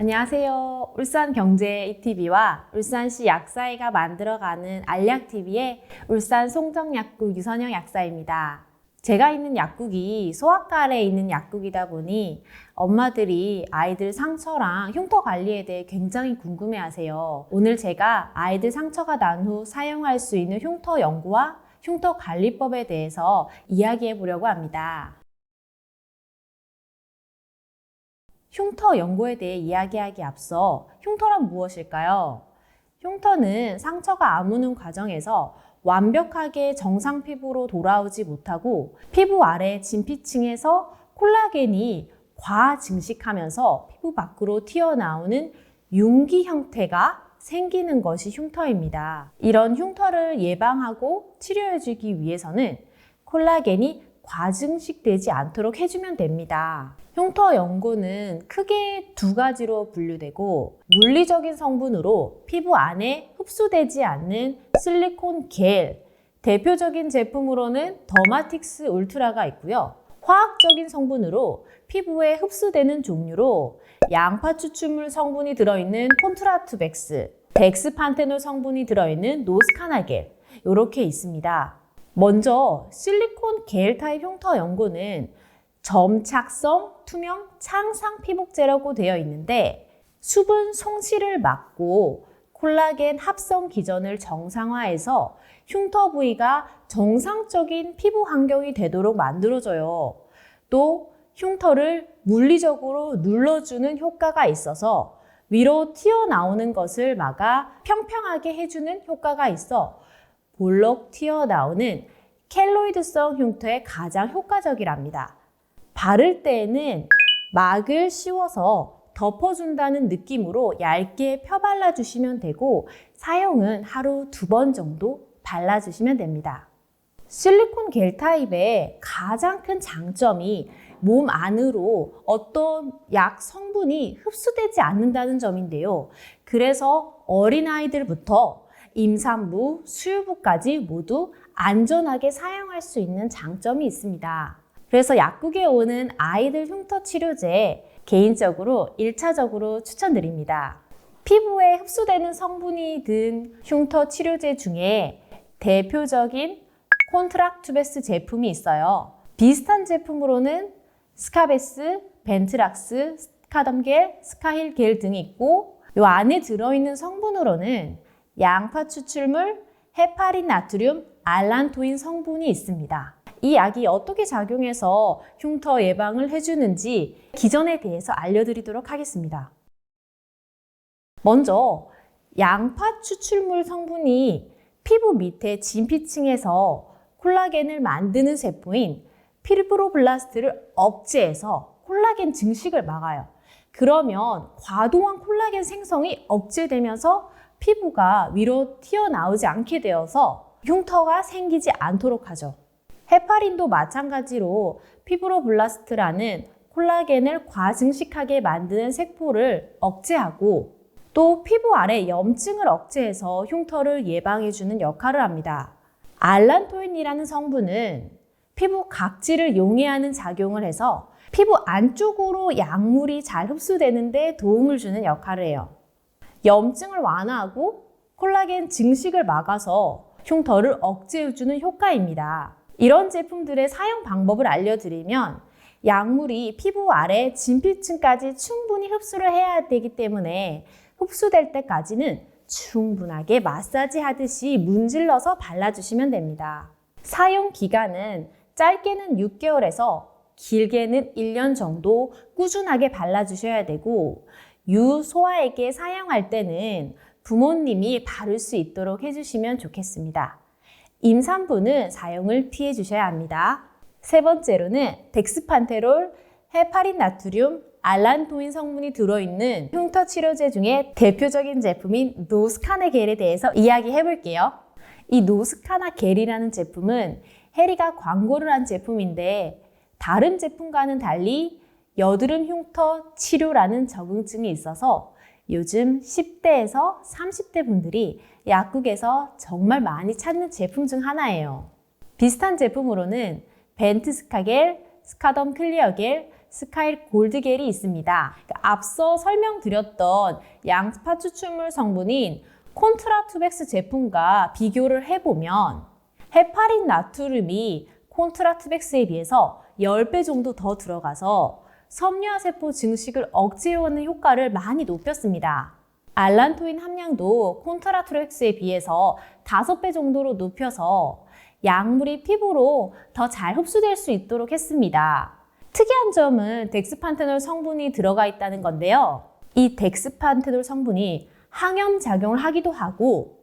안녕하세요. 울산경제 ETV와 울산시 약사회가 만들어가는 알약TV의 울산 송정약국 유선영 약사입니다. 제가 있는 약국이 소아과에 있는 약국이다 보니 엄마들이 아이들 상처랑 흉터 관리에 대해 굉장히 궁금해 하세요. 오늘 제가 아이들 상처가 난 후 사용할 수 있는 흉터 연구와 흉터 관리법에 대해서 이야기해 보려고 합니다. 흉터 연고에 대해 이야기하기 앞서 흉터란 무엇일까요? 흉터는 상처가 아무는 과정에서 완벽하게 정상 피부로 돌아오지 못하고 피부 아래 진피층에서 콜라겐이 과 증식하면서 피부 밖으로 튀어나오는 융기 형태가 생기는 것이 흉터입니다. 이런 흉터를 예방하고 치료해주기 위해서는 콜라겐이 과증식되지 않도록 해주면 됩니다. 흉터 연고는 크게 두 가지로 분류되고 물리적인 성분으로 피부 안에 흡수되지 않는 실리콘 겔, 대표적인 제품으로는 더마틱스 울트라가 있고요. 화학적인 성분으로 피부에 흡수되는 종류로 양파 추출물 성분이 들어있는 콘트라투백스, 덱스판테놀 성분이 들어있는 노스카나겔 이렇게 있습니다. 먼저 실리콘 겔 타입 흉터 연고는 점착성 투명 창상 피복제라고 되어 있는데 수분 송실을 막고 콜라겐 합성 기전을 정상화해서 흉터 부위가 정상적인 피부 환경이 되도록 만들어져요. 또 흉터를 물리적으로 눌러주는 효과가 있어서 위로 튀어나오는 것을 막아 평평하게 해주는 효과가 있어 볼록 튀어나오는 켈로이드성 흉터에 가장 효과적이랍니다. 바를 때에는 막을 씌워서 덮어준다는 느낌으로 얇게 펴발라 주시면 되고 사용은 하루 두 번 정도 발라주시면 됩니다. 실리콘 겔 타입의 가장 큰 장점이 몸 안으로 어떤 약 성분이 흡수되지 않는다는 점인데요. 그래서 어린아이들부터 임산부, 수유부까지 모두 안전하게 사용할 수 있는 장점이 있습니다. 그래서 약국에 오는 아이들 흉터 치료제 개인적으로 1차적으로 추천드립니다. 피부에 흡수되는 성분이 든 흉터 치료제 중에 대표적인 콘트락투베스 제품이 있어요. 비슷한 제품으로는 스카베스, 벤트락스, 스카덤겔, 스카힐겔 등이 있고 이 안에 들어있는 성분으로는 양파 추출물, 헤파린 나트륨, 알란토인 성분이 있습니다. 이 약이 어떻게 작용해서 흉터 예방을 해주는지 기전에 대해서 알려드리도록 하겠습니다. 먼저 양파 추출물 성분이 피부 밑에 진피층에서 콜라겐을 만드는 세포인 피브로블라스트를 억제해서 콜라겐 증식을 막아요. 그러면 과도한 콜라겐 생성이 억제되면서 피부가 위로 튀어나오지 않게 되어서 흉터가 생기지 않도록 하죠. 헤파린도 마찬가지로 피브로블라스트라는 콜라겐을 과증식하게 만드는 세포를 억제하고 또 피부 아래 염증을 억제해서 흉터를 예방해주는 역할을 합니다. 알란토인이라는 성분은 피부 각질을 용해하는 작용을 해서 피부 안쪽으로 약물이 잘 흡수되는데 도움을 주는 역할을 해요. 염증을 완화하고 콜라겐 증식을 막아서 흉터를 억제해주는 효과입니다. 이런 제품들의 사용 방법을 알려드리면 약물이 피부 아래 진피층까지 충분히 흡수를 해야 되기 때문에 흡수될 때까지는 충분하게 마사지 하듯이 문질러서 발라주시면 됩니다. 사용 기간은 짧게는 6개월에서 길게는 1년 정도 꾸준하게 발라주셔야 되고 유소아에게 사용할 때는 부모님이 바를 수 있도록 해주시면 좋겠습니다. 임산부는 사용을 피해 주셔야 합니다. 세 번째로는 덱스판테롤, 헤파린 나트륨, 알란토인 성분이 들어있는 흉터 치료제 중에 대표적인 제품인 노스카나 겔에 대해서 이야기해 볼게요. 이 노스카나 겔이라는 제품은 해리가 광고를 한 제품인데 다른 제품과는 달리 여드름 흉터 치료라는 적응증이 있어서 요즘 10대에서 30대 분들이 약국에서 정말 많이 찾는 제품 중 하나예요. 비슷한 제품으로는 벤트 스카겔, 스카덤 클리어겔, 스카이 골드겔이 있습니다. 그러니까 앞서 설명드렸던 양파 추출물 성분인 콘트라투백스 제품과 비교를 해보면 헤파린 나트륨이 콘트라투백스에 비해서 10배 정도 더 들어가서 섬유화세포 증식을 억제해오는 효과를 많이 높였습니다. 알란토인 함량도 콘트라투백스에 비해서 5배 정도로 높여서 약물이 피부로 더 잘 흡수될 수 있도록 했습니다. 특이한 점은 덱스판테놀 성분이 들어가 있다는 건데요. 이 덱스판테놀 성분이 항염 작용을 하기도 하고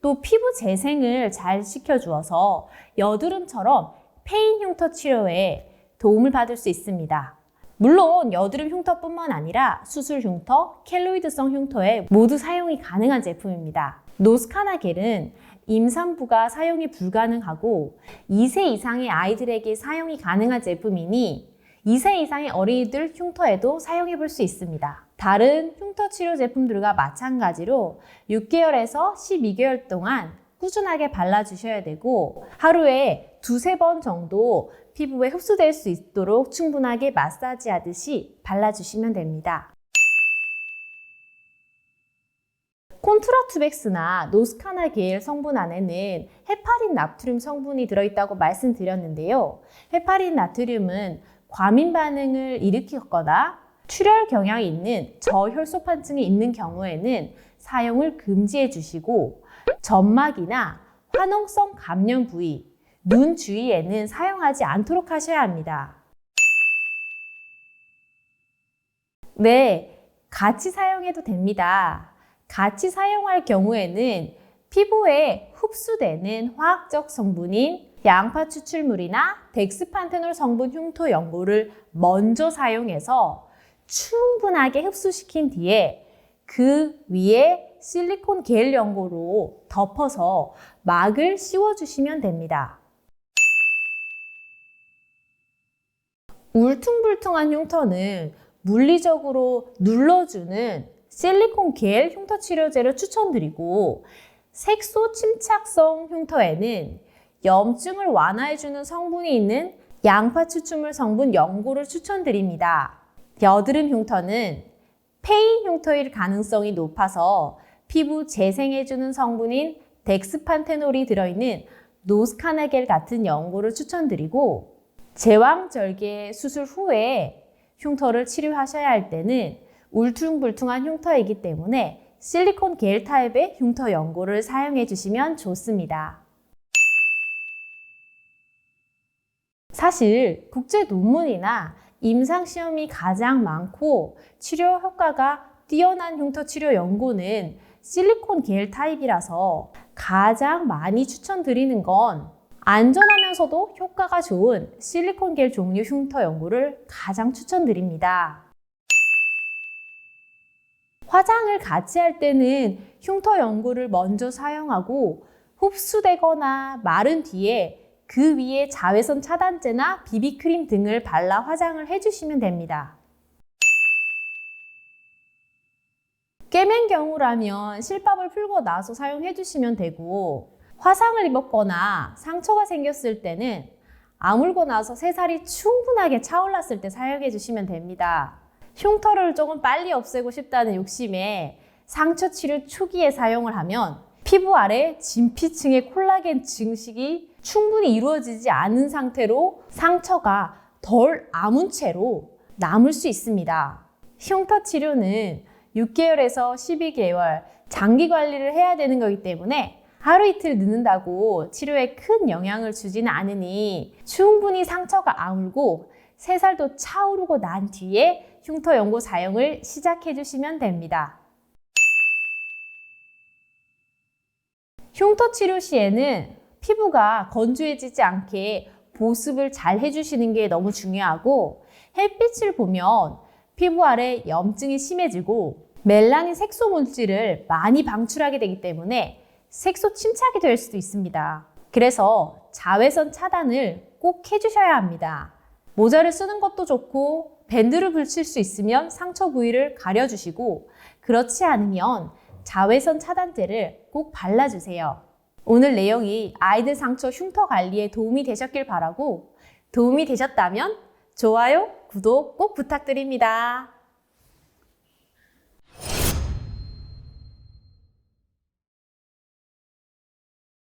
또 피부 재생을 잘 시켜주어서 여드름처럼 페인 흉터 치료에 도움을 받을 수 있습니다. 물론 여드름 흉터뿐만 아니라 수술 흉터, 켈로이드성 흉터에 모두 사용이 가능한 제품입니다. 노스카나 겔은 임산부가 사용이 불가능하고 2세 이상의 아이들에게 사용이 가능한 제품이니 2세 이상의 어린이들 흉터에도 사용해 볼 수 있습니다. 다른 흉터 치료 제품들과 마찬가지로 6개월에서 12개월 동안 꾸준하게 발라주셔야 되고 하루에 두세 번 정도 피부에 흡수될 수 있도록 충분하게 마사지 하듯이 발라주시면 됩니다. 콘트라투백스나 노스카나 겔 성분 안에는 헤파린 나트륨 성분이 들어있다고 말씀드렸는데요. 헤파린 나트륨은 과민 반응을 일으키거나 출혈 경향이 있는 저혈소판증이 있는 경우에는 사용을 금지해 주시고 점막이나 화농성 감염 부위, 눈 주위에는 사용하지 않도록 하셔야 합니다. 네, 같이 사용해도 됩니다. 같이 사용할 경우에는 피부에 흡수되는 화학적 성분인 양파 추출물이나 덱스판테놀 성분 흉터 연고를 먼저 사용해서 충분하게 흡수시킨 뒤에 그 위에 실리콘 겔 연고로 덮어서 막을 씌워주시면 됩니다. 울퉁불퉁한 흉터는 물리적으로 눌러주는 실리콘 겔 흉터 치료제를 추천드리고 색소 침착성 흉터에는 염증을 완화해주는 성분이 있는 양파 추출물 성분 연고를 추천드립니다. 여드름 흉터는 페인 흉터일 가능성이 높아서 피부 재생해주는 성분인 덱스판테놀이 들어있는 노스카나겔 같은 연고를 추천드리고 제왕절개 수술 후에 흉터를 치료하셔야 할 때는 울퉁불퉁한 흉터이기 때문에 실리콘 겔 타입의 흉터 연고를 사용해 주시면 좋습니다. 사실 국제 논문이나 임상 시험이 가장 많고 치료 효과가 뛰어난 흉터 치료 연고는 실리콘 겔 타입이라서 가장 많이 추천드리는 건 안전하면서도 효과가 좋은 실리콘 겔 종류 흉터 연고를 가장 추천드립니다. 화장을 같이 할 때는 흉터 연고를 먼저 사용하고 흡수되거나 마른 뒤에 그 위에 자외선 차단제나 비비크림 등을 발라 화장을 해주시면 됩니다. 깨맨 경우라면 실밥을 풀고 나서 사용해 주시면 되고 화상을 입었거나 상처가 생겼을 때는 아물고 나서 새살이 충분하게 차올랐을 때 사용해 주시면 됩니다. 흉터를 조금 빨리 없애고 싶다는 욕심에 상처 치료 초기에 사용을 하면 피부 아래 진피층의 콜라겐 증식이 충분히 이루어지지 않은 상태로 상처가 덜 아문 채로 남을 수 있습니다. 흉터 치료는 6개월에서 12개월 장기 관리를 해야 되는 거기 때문에 하루 이틀 늦는다고 치료에 큰 영향을 주지는 않으니 충분히 상처가 아물고 새살도 차오르고 난 뒤에 흉터 연고 사용을 시작해 주시면 됩니다. 흉터 치료 시에는 피부가 건조해지지 않게 보습을 잘 해주시는 게 너무 중요하고 햇빛을 보면 피부 아래 염증이 심해지고 멜라닌 색소 물질을 많이 방출하게 되기 때문에 색소 침착이 될 수도 있습니다. 그래서 자외선 차단을 꼭 해주셔야 합니다. 모자를 쓰는 것도 좋고 밴드를 붙일 수 있으면 상처 부위를 가려주시고 그렇지 않으면 자외선 차단제를 꼭 발라주세요. 오늘 내용이 아이들 상처 흉터 관리에 도움이 되셨길 바라고 도움이 되셨다면 좋아요, 구독 꼭 부탁드립니다.